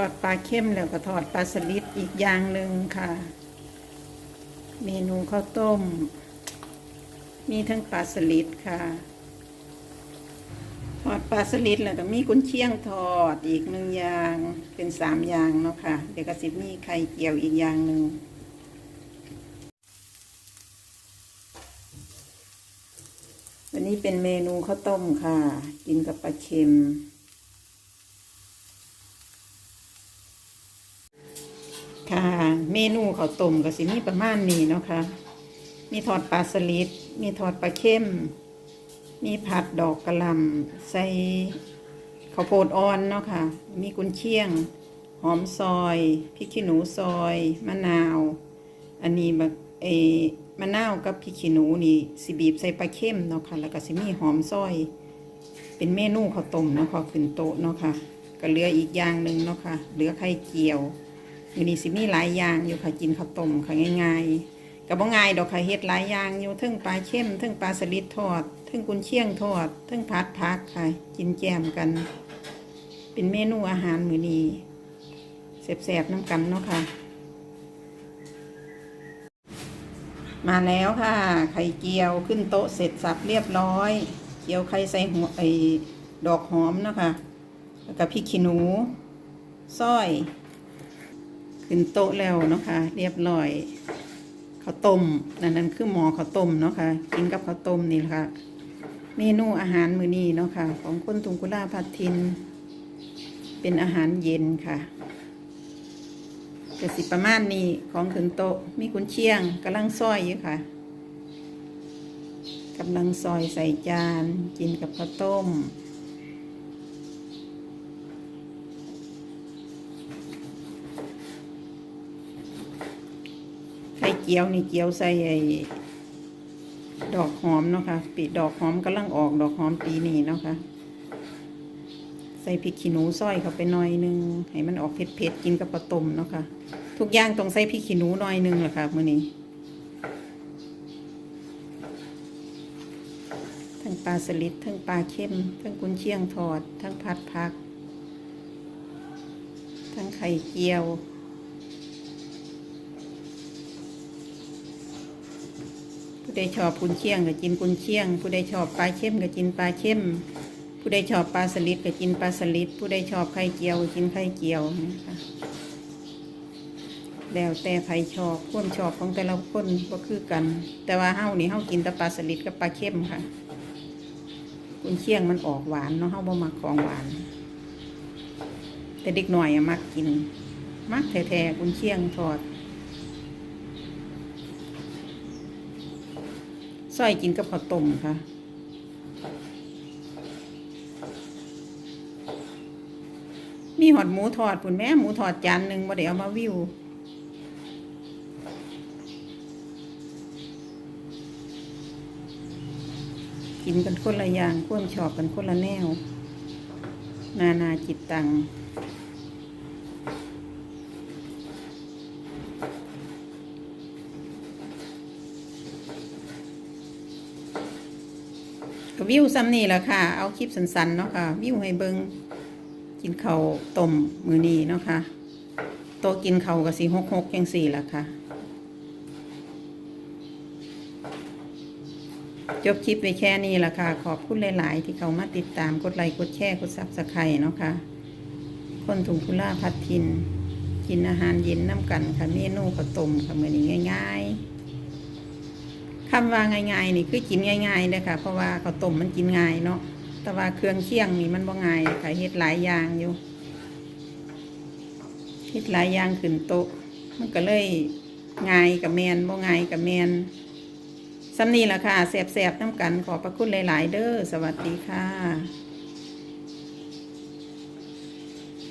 ทอดปลาเข้มแล้วก็ทอดปลาสลิดอีกอย่างหนึ่งค่ะ เมนูข้าวต้ม มีทั้งปลาสลิดค่ะ ทอดปลาสลิดแล้วก็มีกุนเชียงทอดอีกหนึ่งอย่างเป็นสามอย่างเนาะค่ะ เดี๋ยวก็สิมีไข่เจียวอีกอย่างหนึ่งวันนี้เป็นเมนูข้าวต้มค่ะ กินกับปลาเค็ม ค่ะ เมนูข้าวต้มก็สิมีประมาณนี้เนาะค่ะมีทอดปลาสลิดมีทอดปลาเค็มมีผัดดอกกระหลำใส่ข้าวโพดอ่อนเนาะค่ะ มีกุนเชียง หอมซอยพริกขี้หนูซอยมะนาว อันนี้แบบเอมะนาวกับพริกขี้หนูนี่สิบีบใส่ปลาเค็มเนาะค่ะแล้วก็สิมีหอมซอย เป็นเมนูข้าวต้มเนาะค่ะขึ้นโต๊ะเนาะค่ะก็เหลืออีกอย่างหนึ่งเนาะค่ะเหลือไข่เจียว อยู่นี่สิมีหลายอย่างอยู่ค่ะกินข้าวต้มค่ะง่ายๆกับบ่ง่ายดอกค่ะเฮ็ดหลายอย่างอยู่ทั้งปลาเค็มทั้งปลาสลิดทอดทั้งกุนเชียงทอดทั้งผัดผักค่ะ กินแจมกัน เป็นเมนูอาหารมื้อนี้แซ่บๆน้ำกันเนาะค่ะ มาแล้วค่ะ ไข่เจียวขึ้นโต๊ะเสร็จสับเรียบร้อยเจียวไข่ใส่หัวไอดอกหอมเนาะค่ะแล้วก็พริกขี้หนูซอย ขึ้นโต๊ะแล้วเนาะค่ะเรียบร้อยข้าวต้มนั่นนั่นคือหมอข้าวต้มเนาะค่ะกินกับข้าวต้มนี่ละค่ะ เมนูอาหารมื้อนี้เนาะค่ะ ของคนทุงกุลาพัดทิน เป็นอาหารเย็นค่ะกสิประมาณนี้ของขึ้นโต๊ะมีกุนเชียงกำลังซอยอยู่ค่ะกำลังซอยใส่จาน กินกับข้าวต้ม เจียวนี่เจียวใส่ไอ้ดอกหอมเนาะค่ะปีดอกหอมกำลังออกดอกหอมปีนี้เนาะค่ะใส่พริกขี้หนูซอยเข้าไปหน่อยหนึงให้มันออกเผ็ดๆกินกับปลาต้มเนาะค่ะทุกอย่างต้องใส่พริกขี้หนูหน่อยหนึงแหละค่ะมื้อนี้ทั้งปลาสลิดทั้งปลาเค็มทั้งกุนเชียงทอด ทั้งผัดผัก ทั้งไข่เจียว ใดชอบกุนเชียงก็กินกุนเชียง ผู้ใดชอบปลาเค็มก็กินปลาเค็ม ผู้ใดชอบปลาสลิดก็กินปลาสลิด ผู้ใดชอบไข่เจียวก็กินไข่เจียวนะคะแล้วแต่ใครชอบความชอบของแต่ละคนก็คือกัน แต่ว่าเฮานี่เฮากินแต่ปลาสลิดกับปลาเค็มค่ะกุนเชียงมันออกหวานเนาะเฮาบ่มักของหวาน แต่เด็กหน่อยอะมักกิน มักแท้ๆกุนเชียงทอด ซอยกินกับข้าวต้มค่ะมีหอดหมูทอดปุ่นแม่หมูทอดจานหนึ่งบ่ได้เอามาวิวกินกันคนละอย่างควมชอบกันคนละแนว นานาจิตตัง ก็วิวซ้ำนี่แหละค่ะ เอาคลิปสั้นๆเนาะค่ะ วิวให้เบิงกินเขาต้มมือนี้เนาะค่ะโตะกินเขากับสีหกหกยังสี่ละค่ะ จบคลิปไปแค่นี้ละค่ะ ขอบคุณหลาย ๆ ที่เขามาติดตามกดไลค์กดแชร์กดซับสไครต์เนาะค่ะ คนถุงคุล่าพัดทิน กินอาหารเย็นน้ำกันค่ะเมนูข้าวต้มค่ะมือนี้ง่าย ๆ คำว่าง่ายๆนี่คือกินง่ายๆเลยค่ะ เพราะว่าข้าวต้มมันกินง่ายเนาะแต่ว่าเครื่องเคียงนี่มันบ่ง่ายค่ะเฮ็ดหลายอย่างอยู่เฮ็ดหลายอย่างขึ้นโต๊ะมันก็เลยง่ายกับแมนบ่ง่ายกับแมนสำนีละค่ะแสบๆน้ำกันขอประคุณหลาย ๆ เด้อสวัสดีค่ะ